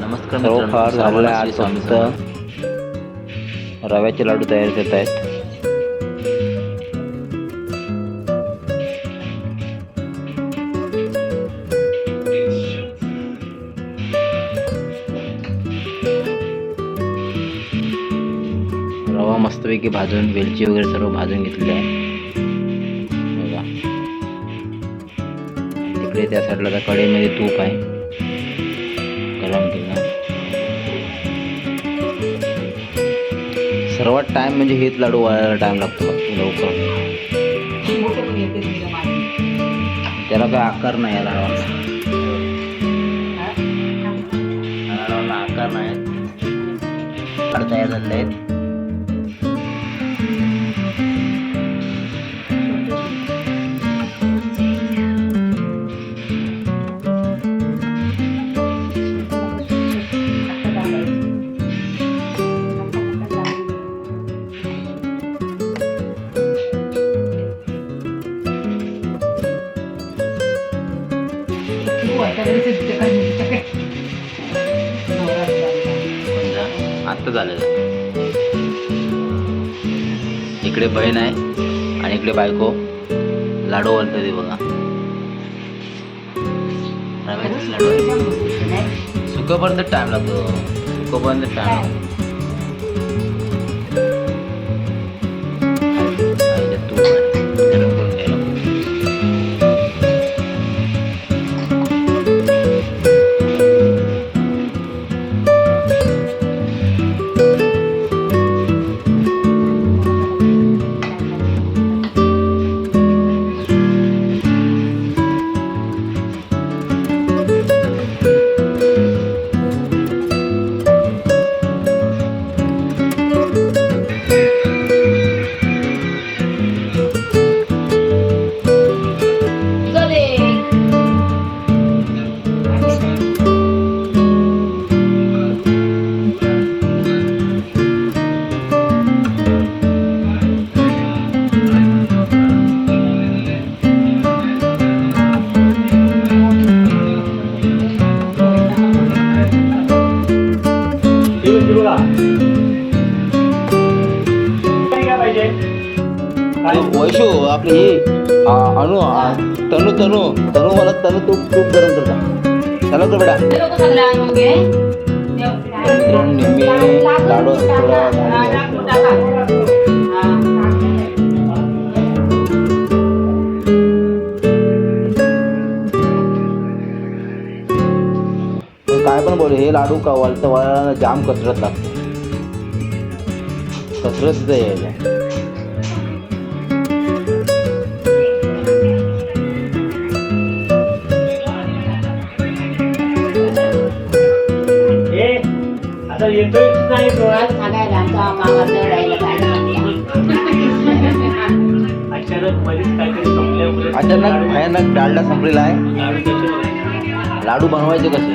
नमस्कार झालेला श्री आज फक्त. रव्याचे लाडू तयार करत आहेत रवा मस्तपैकी भाजून वेलची वगैरे सर्व भाजून घेतलेली आहे तिकडे त्या साईडला त्या कढईमध्ये तूप आहे. गरम केलं सर्वात टाइम म्हणजे हेच लाडू वळायला टाइम लागतो लवकर. त्याला काय आकार नाही या लाडवाला आकार नाही. तयार झालेले आहेत. आत्ता झालेलं इकडे बहीण आहे आणि इकडे बायको. लाडू वळतं ते बघा. रव्याचेच लाडू सुकपर्यंत टाइम लागतो. सुकपर्यंत टाइम लागतो. वैशू आपली ही आ, अनु आ, तनु तनु तनु मला तनु तूप तूप गरम करता चला तर बेटा. मित्रांनो निम्मी लाडू थोडा काय पण बोल हे लाडू का वळता वळायला जाम कसरत लागते. कसरत यायला अचानक मध्येच काहीतरी संपल्यामुळे अचानक भयानक डालडा संपलेला आहे. लाडू बनवायचे कसे?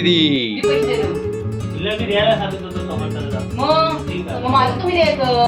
घेऊन. मायरा दीदी तिला मी द्यायला सांगितलं होतं. ठीक आहे. मग माझं तुम्ही द्यायचं